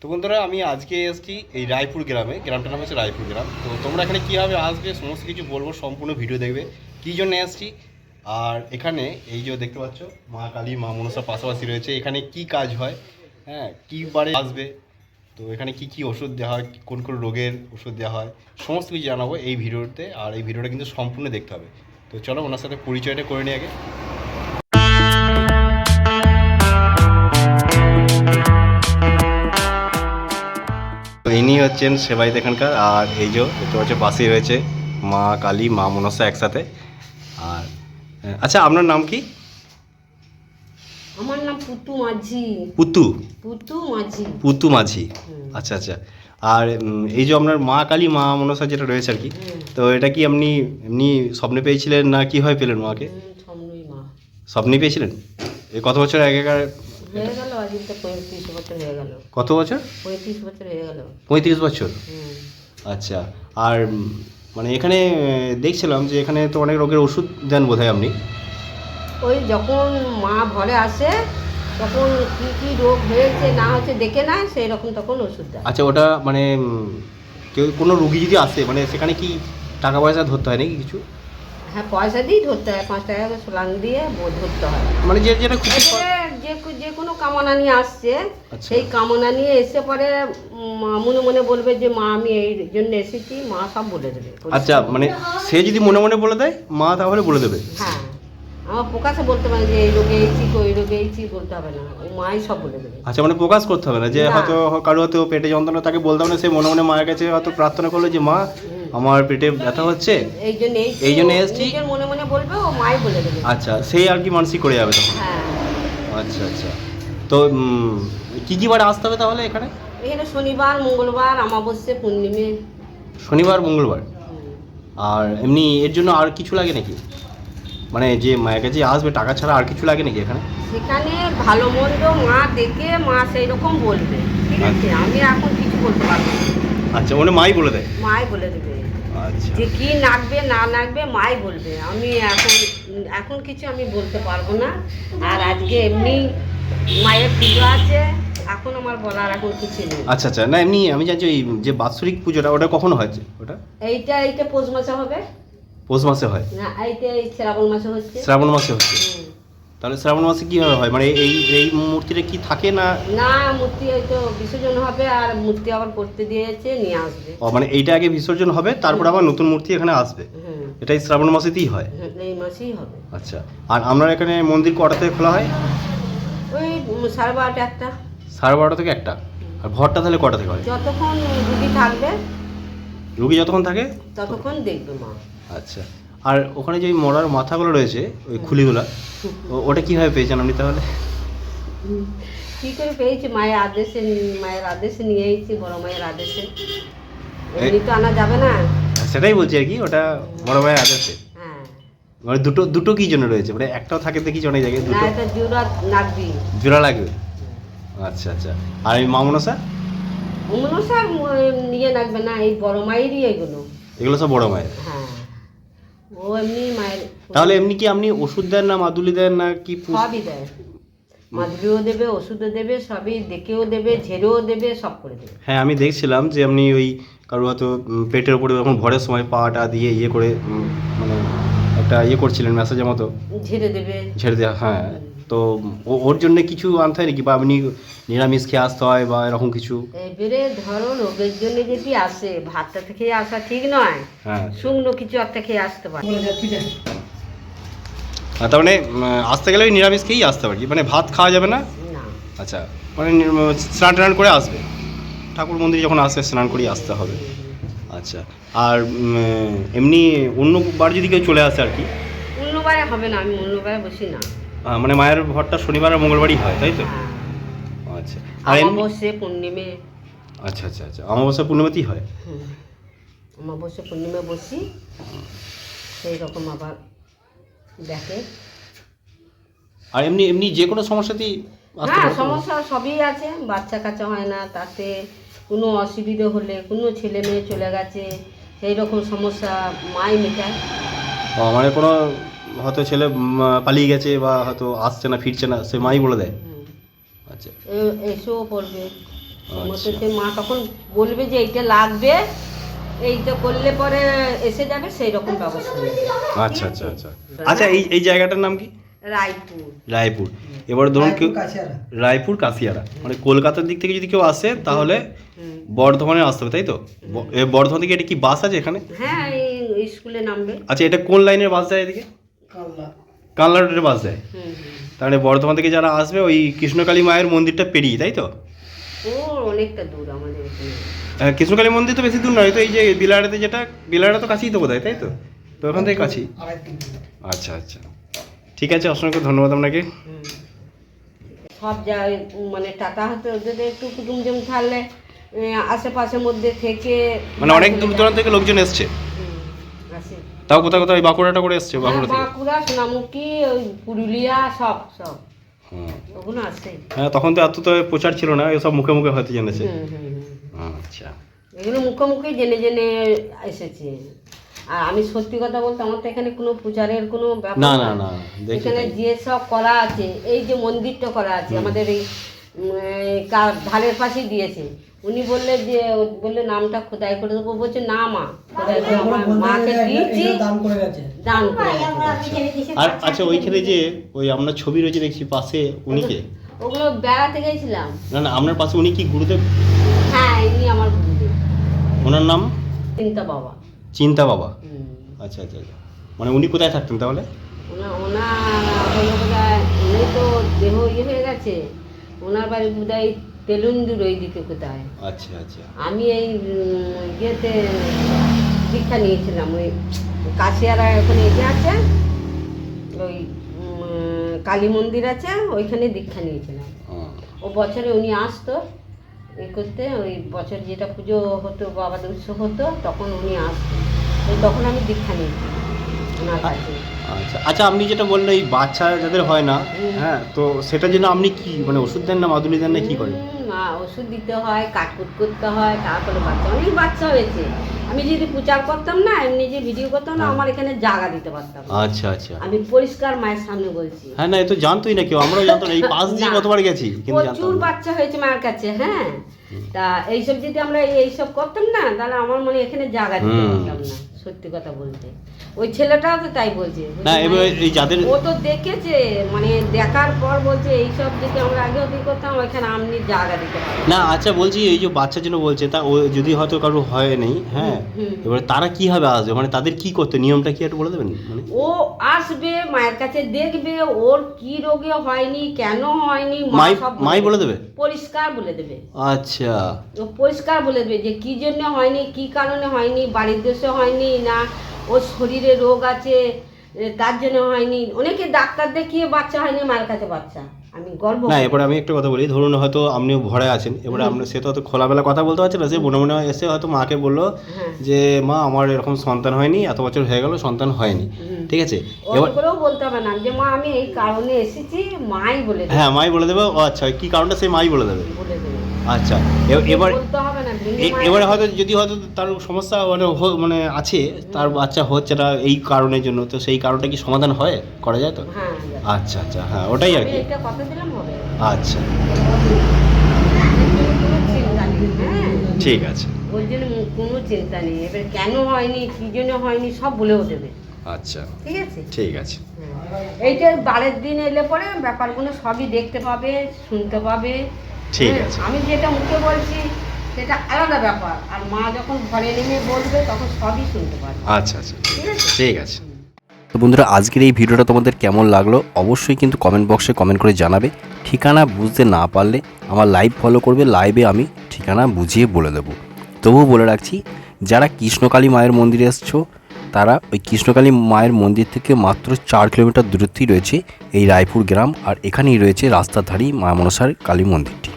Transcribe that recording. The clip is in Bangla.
তো বন্ধুরা, আমি আজকে এসেছি এই রায়পুর গ্রামে। গ্রামটার নাম হচ্ছে রায়পুর গ্রাম। তো তোমরা এখানে কীভাবে আসবে, সমস্ত কিছু বলব, সম্পূর্ণ ভিডিও দেখবে। কী জন্য এসেছি? আর এখানে এই যে দেখতে পাচ্ছ, মা কালী, মা মনসা পাশাপাশি রয়েছে। এখানে কি কাজ হয়? হ্যাঁ কী বারে আসবে? তো এখানে কি কি ওষুধ দেওয়া হয়? কোন কোন রোগের ওষুধ দেওয়া হয়? সমস্ত কিছু জানাব এই ভিডিওতে। আর এই ভিডিওটা কিন্তু সম্পূর্ণ দেখতে হবে। তো চলো ওনার সাথে পরিচয়টা করে নিই আগে। হচ্ছেন সেবাইত এখানকার আর এই যে দেখতে পাচ্ছ পাশেই রয়েছে মা কালী মা মনসা একসাথে। আর আচ্ছা আপনার নাম কি? আমার নাম পুতু মাঝি। পুতু? পুতু মাঝি। পুতু মাঝি। আচ্ছা আচ্ছা। আর এই যে আপনার মা কালী মা মনসা যেটা রয়েছে আর কি তো এটা কি আপনি এমনি স্বপ্নে পেয়েছিলেন না কীভাবে পেলেন মাকে? হুম, ছমনুই মা। স্বপ্নে পেয়েছিলেন? এই কত বছর আগেকার হয়ে গেল আজকে তো পঁয়ত্রিশ বছর হয়ে গেল। কত বছর? পঁয়ত্রিশ বছর হয়ে গেল। পঁয়ত্রিশ বছর? আচ্ছা আর মানে এখানে দেখছিলাম যে এখানে তো অনেক রোগের ওষুধ দেন বোধহয় আপনি। ওই যখন মা ঘরে আসে তখন কি কি রোগ হয়েছে না হচ্ছে দেখে নেয় সেই রকম তখন ওষুধ দেয়। আচ্ছা ওটা মানে কেউ কোনো রুগী যদি আসে মানে সেখানে কি টাকা পয়সা ধরতে হয় নাকি কিছু? হ্যাঁ পয়সা দিয়ে ধরতে হয় পাঁচ টাকা করে সোলাং দিয়ে ধরতে হয়। মানে যে যেটা খুশি যে যে কোনো কামনা নিয়ে আসছে আচ্ছা। সেই কামনা নিয়ে এসে পরে মনে মনে বলবে যে মা আমি এই জন্য এসেছি মা সব বলে দেবে। আচ্ছা মানে সে যদি মনে মনে বলে দেয় মা তাহলে বলে দেবে? হ্যাঁ। আমার প্রকাশে বলতে পারে যে এই রোগে এইছি ওই রোগে এইছি বলতে হবে না। ও মাই সব বলে দেবে। আচ্ছা মানে প্রকাশ করতে হবে না যে হয়তো কারও হয়তো পেটে যন্ত্রণা তাকে বলতে হবে না সে মনে মনে মায়ের কাছে হয়তো প্রার্থনা করল যে মা আমার পেটে ব্যথা হচ্ছে? এই জন্য এই জন্য এসছি? মনে মনে বলবে ও মাই বলে দেবে। আচ্ছা সেই আর কি মানসিক করে যাবে তখন? হ্যাঁ। আচ্ছা আচ্ছা। তো কি কি বারে আসতে হবে তাহলে এখানে? এখানে শনিবার মঙ্গলবার আমাবস্যা পূর্ণিমে। শনিবার মঙ্গলবার? আর এমনি এর জন্য আর কিছু লাগে নাকি? মানে যে মায়ের কাছে আসবে টাকা ছাড়া আর কিছু লাগে নাকি এখানে? সেখানে ভালো মন্দ মা দেখে মা সেই রকম বলবে ঠিক আছে? আমি এখন কিছু বলতে পারব না। আচ্ছা মানে মাই বলে দেয়? মাই বলে দেবে। আচ্ছা। যে কি নাকবে না নাকবে মাই বলবে। আমি এখন এখন কিছু আমি বলতে পারব না। আর আজকে এমনি মায়ের পুজো আছে। এখন আমার বলার এখন কিছু নেই। আচ্ছা আচ্ছা। না এমনি আমি জানছি ওই যে বাৎসরিক পুজোটা ওটা কখনো হয়েছে ওটা? এইটা এইটা পৌষ মাসে হবে। পৌষ মাসে হয়। না এইটা এই শ্রাবণ মাসে হচ্ছে। শ্রাবণ মাসে হচ্ছে। তাহলে শ্রাবণ মাসে কীভাবে হয়? মানে এই এই মূর্তিটা কি থাকে না? না মূর্তি হয়তো বিসর্জন হবে আর মূর্তি আবার করতে দিয়েছে নিয়ে আসবে। ও মানে এইটা আগে বিসর্জন হবে তারপর আবার নতুন মূর্তি এখানে আসবে? এটাই শ্রাবণ মাসেতেই হয়? এই মাসেই হবে। আচ্ছা আর আপনার এখানে মন্দির কটা থেকে খোলা হয়? ওই সাড়ে বারোটা একটা। সাড়ে বারোটা থেকে একটা? আর ভরটা তাহলে কটা থেকে হয়? যতক্ষণ রুগী থাকবে রুগী যতক্ষণ থাকে? ততক্ষণ দেখবে মা। আচ্ছা। আর ওখানে যে মরার মাথাগুলো রয়েছে ওই খুলিগুলা ওটা কীভাবে পেয়েছেন আপনি তাহলে? কি করে পেয়েছি? মায়ের আদেশে মায়ের আদেশে নিয়ে এসেছি বড় মায়ের আদেশে। এমনি তো আনা যাবে না। সেটাই বলছি আর কি ওটা বড় ভাই আছে হ্যাঁ। মানে দুটো দুটো কি জন্য রয়েছে? মানে একটাও থাকে দেখি অনেক জায়গায়? না দুটো? এটা জোড়া নাকবি জোড়া লাগবে? আচ্ছা আচ্ছা। আর এই মামনসা অমনো স্যার নিয়ে নাকবে না এই বড় মায়েরই এগুলো। এগুলো সব বড় মায়ের? হ্যাঁ। ও এমনি মায়ের তাহলে এমনি কি আপনি ওষুধ দেন না মাদুলি দেন না কি সবই দেয়। মাদুলিও দেবে ওষুধও দেবে সবই দেখেও দেবে ঝেড়েও দেবে সব করে দেবে। হ্যাঁ আমি দেখছিলাম যে আপনি ওই কারও হয়তো পেটের উপরে যখন ভরের সময় পাটা দিয়ে ইয়ে করে মানে একটা ইয়ে করছিলেন ম্যাসেজের মতো। ঝেড়ে দেবে। ঝেড়ে দেওয়া হ্যাঁ। তো ও- ওর জন্য কিছু আনতে হয় নাকি? বা আপনি নিরামিষ খেয়ে আসতে হয় বা এরকম কিছু? এবারে ধরো রোগের জন্য যদি আসে ভাতটা থেকে আসা ঠিক নয়। হ্যাঁ। শুকনো কিছু একটা খেয়ে আসতে পারে। তার মানে আসতে গেলে ওই নিরামিষ খেয়েই আসতে পারি। মানে ভাত খাওয়া যাবে না? না। আচ্ছা। মানে স্নান টান করে আসবে। ঠাকুর মন্দিরে যখন আসে স্নান করেই আসতে হবে। আচ্ছা। আর এমনি অন্য বার যদি কেউ চলে আসে আর কি? অন্যবারে হবে না। আমি অন্যবারে বসি না। মানে মায়ের ভরটা শনিবার আর মঙ্গলবারই হয় তাই তো? হ্যাঁ। আচ্ছা। আর অমাবস্যে পূর্ণিমে। আচ্ছা আচ্ছা আচ্ছা। অমাবস্যা পূর্ণিমাতেই হয়। অমাবস্যে পূর্ণিমে বসি। সেই রকম আবার দেখে। আর এমনি এমনি যে কোনো সমস্যাতেই হ্যাঁ সমস্যা সবই আছে। বাচ্চা কাচ্চা হয় না তাতে কোনো অসুবিধে হলে কোনো ছেলে মেয়ে চলে গেছে সেই রকম সমস্যা মাই মেটায়। ও, মানে কোনো হয়তো ছেলে পালিয়ে গেছে বা হয়তো আসছে না ফিরছে না সে মাই বলে দেয়। আচ্ছা। এসেও পড়বে সে মা তখন বলবে যে এইটা লাগবে এইটা করলে পরে এসে যাবে সেই রকম ব্যবস্থা আচ্ছা আচ্ছা আচ্ছা। আচ্ছা এই এই জায়গাটার নাম কি? রায়পুর। রায়পুর। এবার ধরুন কেউ রায়পুর কাশিয়ারা। মানে কলকাতার দিক থেকে যদি কেউ আসে তাহলে বর্ধমানে আসতে হবে তাই তো? বর্ধমান থেকে এটা কি বাস আছে এখানে? হ্যাঁ স্কুলে নামবে। আচ্ছা এটা কোন লাইনের বাস যায় এদিকে? কানলা রোডের বাস যায় হুম হুম। তাহলে বর্ধমান থেকে যারা আসবে ওই কৃষ্ণকালী মায়ের মন্দিরটা পেরিয়ে তাই তো? ও অনেকটা দূর আমাদের কৃষ্ণকালী মন্দির তো বেশি দূর নয় তো এই যে বিলাড়াতে যেটা বিলাড়া তো কাছেই তো বোধ হয় তাই তো? তো ওখান থেকে কাছেই? আচ্ছা আচ্ছা। ঠিক আছে অসংখ্য ধন্যবাদ আপনাকে। সব যায় মানে টাকা হতে যদি একটু কুটুমজুম থাকলে আশেপাশের মধ্যে থেকে মানে অনেক দূর দূরান্ত থেকে লোকজন এসছে। তাও কোথাও ওই বাঁকুড়াটা করে এসছে হ্যাঁ, বাঁকুড়া থেকে? বাঁকুড়া সোনামুখী ওই পুরুলিয়া সব সব। ওগুলো আসে হ্যাঁ তখন তো এত তো প্রচার ছিল না এসব মুখে মুখে হয়তো জেনেছে। আচ্ছা। এগুলো মুখোমুখি জেনে জেনে এসেছে। আর আমি সত্যি কথা বলতে আমার তো এখানে কোনো পূজারের কোনো ব্যাপার না না। না এখানে যে সব করা আছে এই যে মন্দিরটা করা আছে আমাদের এই ধারের পাশেই দিয়েছে। উনি বললে যে বললে নামটা খোদাই করে দেবো। বলছে না মা খোদাই করে মাকে দিয়েছি দান করে গেছে। আর আচ্ছা ওইখানে যে ওই আপনার ছবি রয়েছে দেখছি পাশে উনি কে? ওগুলো বেড়াতে গেছিলাম। না না আপনার পাশে উনি কি গুরুদেব? হ্যাঁ ইনি আমার গুরুদেব। ওনার নাম? চিন্তা বাবা। চিন্তা বাবা। আচ্ছা আচ্ছা আচ্ছা। মানে উনি কোথায় থাকতেন তাহলে? ওনা বোধহয় উনি তো দেহ ইয়ে হয়ে গেছে। ওনার বাড়ি বোধহয় তেলুন্দুর ওই দিকে কোথায়? আচ্ছা আচ্ছা। আমি এই ইয়েতে দীক্ষা নিয়েছিলাম ওই কাশিয়ারা ওখানে ইয়ে আছে ওই কালী মন্দির আছে ওইখানে দীক্ষা নিয়েছিলাম। ও বছরে উনি আসতো এ করতে ওই বছর যেটা পুজো হতো বাবাদের উৎসব হতো তখন উনি আসতো। তখন আমি দীক্ষা নিয়েছি কাছে আচ্ছা আচ্ছা আপনি যেটা বললেন এই বাচ্চা যাদের হয় না হ্যাঁ তো সেটার জন্য আপনি কি মানে ওষুধ দেন না মাদুলি দেন না কি করেন? ওষুধ দিতে হয় কাটকুট করতে হয় তারপরে বাচ্চা অনেক বাচ্চা হয়েছে। আমি যদি প্রচার করতাম না এমনি যে ভিডিও করতাম না আমার এখানে জায়গা দিতে পারতাম না। আচ্ছা আচ্ছা। আমি পরিষ্কার মায়ের সামনে বলছি। হ্যাঁ না এ তো জানতোই না কেউ আমরাও জানতাম না এই পাশ দিয়ে কতবার গেছি কিন্তু জানতাম প্রচুর না। বাচ্চা হয়েছে মায়ের কাছে হ্যাঁ। তা এইসব যদি আমরা এইসব করতাম না তাহলে আমার মনে হয় এখানে জায়গা দিতে হুম। পারতাম না। সত্যি কথা বলতে। ওই ছেলেটাও তো তাই বলছে। না এবার এই যাদের ও তো দেখেছে মানে দেখার পর বলছে এইসব যদি আমরা আগে অতি করতাম ওইখানে আপনি জায়গা দিতে না। আচ্ছা বলছি এই যে বাচ্চার জন্য বলছে তা ও যদি হয়তো কারও হয় নেই হ্যাঁ। এবার তারা কীভাবে আসবে? মানে তাদের কি করতে নিয়মটা কি একটু বলে দেবেন? মানে ও আসবে মায়ের কাছে দেখবে ওর কি রোগে হয়নি কেন হয়নি মা সব মাই বলে দেবে? পরিষ্কার বলে দেবে। আচ্ছা। ও পরিষ্কার বলে দেবে যে কি জন্য হয়নি কি কারণে হয়নি বাড়ির দেশে হয়নি না ওর শরীরে রোগ আছে তার জন্য হয়নি। অনেকে ডাক্তার দেখিয়ে বাচ্চা হয়নি মায়ের কাছে বাচ্চা। আমি গর্ব না করি। আমি একটা কথা বলি। ধরুন হয়তো আপনি ভরে আছেন। এবারে সে তো হয়তো খোলামেলা কথা বলতে পারছে না সে মনে মনে এসে হয়তো মাকে বলল হ্যাঁ। যে মা আমার এরকম সন্তান হয়নি এত বছর হয়ে গেল সন্তান হয়নি। ঠিক আছে? এবার করেও বলতে হবে না যে মা আমি এই কারণে এসেছি মাই বলে হ্যাঁ মাই বলে দেবে। ও আচ্ছা কি কারণটা সেই মাই বলে দেবে? আচ্ছা এবার এবারে হয়তো যদি হয়তো তার সমস্যা মানে মানে আছে তার বাচ্চা হচ্ছে না এই কারণের জন্য তো সেই কারণটা কি সমাধান হয়? করা যায় তো? হ্যাঁ আচ্ছা আচ্ছা হ্যাঁ ওটাই আর কি। আচ্ছা। হ্যাঁ ঠিক আছে। ওই জন্য কোনো চিন্তা নেই। এবার কেন হয়নি কি জন্য হয়নি সব বলেও দেবে। আচ্ছা। ঠিক আছে? ঠিক আছে। হ্যাঁ। এইটা বারের দিন এলে পরে ব্যাপারগুলো সবই দেখতে পাবে শুনতে পাবে। ঠিক হ্যাঁ, আছে। আমি যেটা মুখে বলছি সেটা আলাদা ব্যাপার। আর মা যখন ঘরে নেমে বলবে তখন সবই শুনতে পারবে। আচ্ছা আচ্ছা ঠিক আছে। ঠিক আছে। তো বন্ধুরা আজকের এই ভিডিওটা তোমাদের কেমন লাগল অবশ্যই কিন্তু কমেন্ট বক্সে কমেন্ট করে জানাবে। ঠিকানা বুঝতে না পারলে আমার লাইভ ফলো করবে লাইভে আমি ঠিকানা বুঝিয়ে বলে দেবো। তবুও বলে রাখছি যারা কৃষ্ণকালী মায়ের মন্দিরে এসছো তারা ওই কৃষ্ণকালী মায়ের মন্দির থেকে মাত্র চার কিলোমিটার দূরত্বেই রয়েছে এই রায়পুর গ্রাম আর এখানেই রয়েছে রাস্তার ধারেই মা মনসার কালী মন্দিরটি।